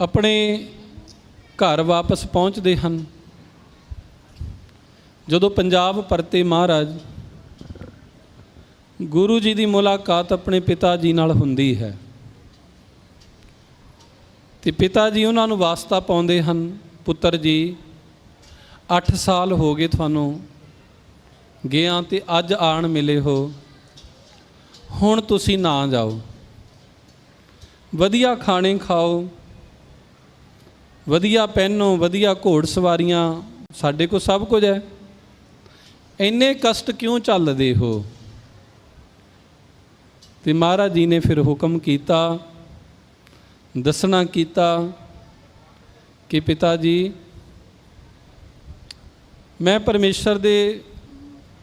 ਆਪਣੇ ਘਰ ਵਾਪਸ ਪਹੁੰਚਦੇ ਹਨ। ਜਦੋਂ ਪੰਜਾਬ ਪਰਤੇ ਮਹਾਰਾਜ, ਗੁਰੂ ਜੀ ਦੀ ਮੁਲਾਕਾਤ ਆਪਣੇ ਪਿਤਾ ਜੀ ਨਾਲ ਹੁੰਦੀ ਹੈ ਤੇ ਪਿਤਾ ਜੀ ਉਹਨਾਂ ਨੂੰ ਵਾਸਤਾ ਪਾਉਂਦੇ ਹਨ, ਪੁੱਤਰ ਜੀ 8 ਸਾਲ ਹੋ ਗਏ ਤੁਹਾਨੂੰ ਗਿਆ ਤੇ ਅੱਜ ਆਣ ਮਿਲੇ ਹੋ, ਹੁਣ ਤੁਸੀਂ ਨਾ ਜਾਓ, ਵਧੀਆ ਖਾਣੇ ਖਾਓ ਵਧੀਆ ਪਹਿਨੋ ਵਧੀਆ ਘੋੜ ਸਵਾਰੀਆਂ, ਸਾਡੇ ਕੋਲ ਸਭ ਕੁਝ ਹੈ। ਇੰਨੇ ਕਸ਼ਟ ਕਿਉਂ ਚੱਲਦੇ ਹੋ? ਤੇ ਮਹਾਰਾਜ ਜੀ ਨੇ ਫਿਰ ਹੁਕਮ ਕੀਤਾ, ਦੱਸਣਾ ਕੀਤਾ ਕਿ ਪਿਤਾ ਜੀ, ਮੈਂ ਪਰਮੇਸ਼ਰ ਦੇ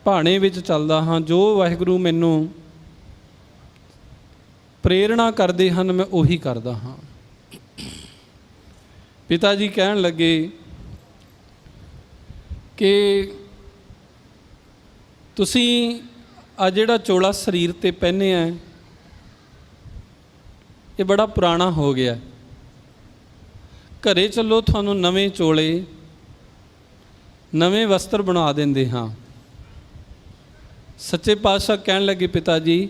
ਭਾਣੇ ਵਿੱਚ ਚੱਲਦਾ ਹਾਂ, ਜੋ ਵਾਹਿਗੁਰੂ ਮੈਨੂੰ ਪ੍ਰੇਰਣਾ ਕਰਦੇ ਹਨ, ਮੈਂ ਉਹੀ ਕਰਦਾ ਹਾਂ। ਪਿਤਾ ਜੀ ਕਹਿਣ ਲੱਗੇ ਕਿ ਤੁਸੀਂ ਆ ਜਿਹੜਾ ਚੋਲਾ ਸਰੀਰ ਤੇ ਪਹਿਨੇ ਆ, ਇਹ ਬੜਾ ਪੁਰਾਣਾ ਹੋ ਗਿਆ। ਘਰੇ ਚੱਲੋ, ਤੁਹਾਨੂੰ ਨਵੇਂ ਚੋਲੇ, ਨਵੇਂ ਵਸਤਰ ਬਣਾ ਦਿੰਦੇ ਹਾਂ। ਸੱਚੇ ਪਾਤਸ਼ਾਹ ਕਹਿਣ ਲੱਗੇ, ਪਿਤਾ ਜੀ,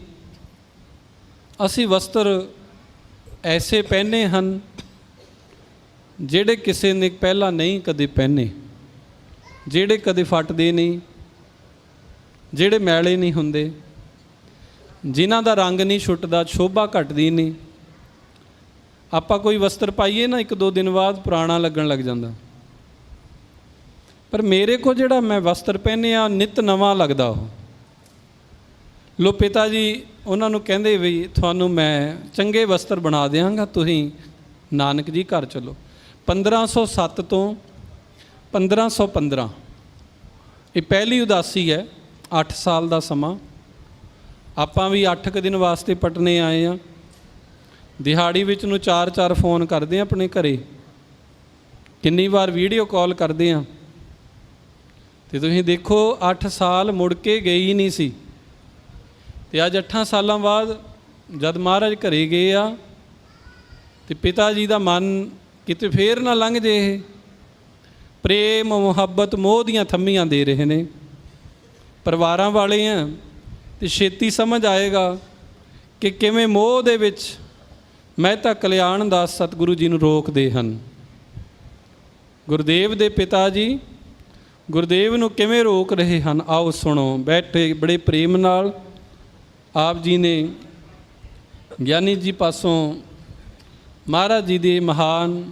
ਅਸੀਂ ਵਸਤਰ ਐਸੇ ਪਹਿਨੇ ਹਨ ਜਿਹੜੇ ਕਿਸੇ ਨੇ ਪਹਿਲਾਂ ਨਹੀਂ ਕਦੇ ਪਹਿਨੇ, ਜਿਹੜੇ ਕਦੇ ਫਟਦੇ ਨਹੀਂ, ਜਿਹੜੇ ਮੈਲੇ ਨਹੀਂ ਹੁੰਦੇ, ਜਿਨ੍ਹਾਂ ਦਾ ਰੰਗ ਨਹੀਂ ਛੁੱਟਦਾ, ਸ਼ੋਭਾ ਘਟਦੀ ਨਹੀਂ। ਆਪਾਂ ਕੋਈ ਵਸਤਰ ਪਾਈਏ ਨਾ, ਇੱਕ ਦੋ ਦਿਨ ਬਾਅਦ ਪੁਰਾਣਾ ਲੱਗਣ ਲੱਗ ਜਾਂਦਾ। ਪਰ ਮੇਰੇ ਕੋ ਜਿਹੜਾ ਮੈਂ ਵਸਤਰ ਪਹਿਨਿਆ, ਨਿਤ ਨਵਾਂ ਲੱਗਦਾ ਉਹ। ਲੋ ਪਿਤਾ ਜੀ, ਉਹਨਾਂ ਨੂੰ ਕਹਿੰਦੇ ਵੀ, ਤੁਹਾਨੂੰ ਮੈਂ ਚੰਗੇ ਵਸਤਰ ਬਣਾ ਦਿਆਂਗਾ, ਤੁਸੀਂ ਨਾਨਕ ਜੀ ਘਰ ਚਲੋ। 1507 ਤੋਂ 1515 ਇਹ ਪਹਿਲੀ ਉਦਾਸੀ ਹੈ 8 ਸਾਲ ਦਾ ਸਮਾਂ। ਆਪਾਂ ਵੀ 8 ਕੁ ਦਿਨ ਵਾਸਤੇ ਪਟਨੇ ਆਏ ਆ ਦਿਹਾੜੀ ਵਿੱਚ ਨੂੰ 4-4 ਫੋਨ ਕਰਦੇ ਆ ਆਪਣੇ ਘਰੇ। ਕਿੰਨੀ ਵਾਰ ਵੀਡੀਓ ਕਾਲ ਕਰਦੇ ਆ ਤੇ ਤੁਸੀਂ ਦੇਖੋ 8 ਸਾਲ ਮੁੜ ਕੇ ਗਈ ਹੀ ਨਹੀਂ ਸੀ। ਤੇ ਅੱਜ 8 ਸਾਲਾਂ ਬਾਅਦ ਜਦ ਮਹਾਰਾਜ ਘਰੇ ਗਏ ਆ, ਤੇ ਪਿਤਾ ਜੀ ਦਾ ਮਨ ਕਿਤੇ ਫੇਰ ਨਾ ਲੰਘ ਜੇ ਇਹ। ਪ੍ਰੇਮ, ਮੁਹੱਬਤ, ਮੋਹ ਦੀਆਂ ਥੰਮੀਆਂ ਦੇ ਰਹੇ ਨੇ। ਪਰਿਵਾਰਾਂ ਵਾਲੇ ਆ, ਤੇ ਛੇਤੀ ਸਮਝ ਆਏਗਾ ਕਿ ਕਿਵੇਂ ਮੋਹ ਦੇ ਵਿੱਚ ਮਹਿਤਾ ਕਲਿਆਣ ਦਾਸ ਸਤਿਗੁਰੂ ਜੀ ਨੂੰ ਰੋਕਦੇ ਹਨ। ਗੁਰਦੇਵ ਦੇ ਪਿਤਾ ਜੀ, ਗੁਰਦੇਵ ਨੂੰ ਕਿਵੇਂ ਰੋਕ ਰਹੇ ਹਨ, ਆਓ ਸੁਣੋ। ਬੈਠੇ ਬੜੇ ਪ੍ਰੇਮ ਨਾਲ ਆਪ ਜੀ ਨੇ ਗਿਆਨੀ ਜੀ ਪਾਸੋਂ ਮਹਾਰਾਜ ਜੀ ਦੇ ਮਹਾਨ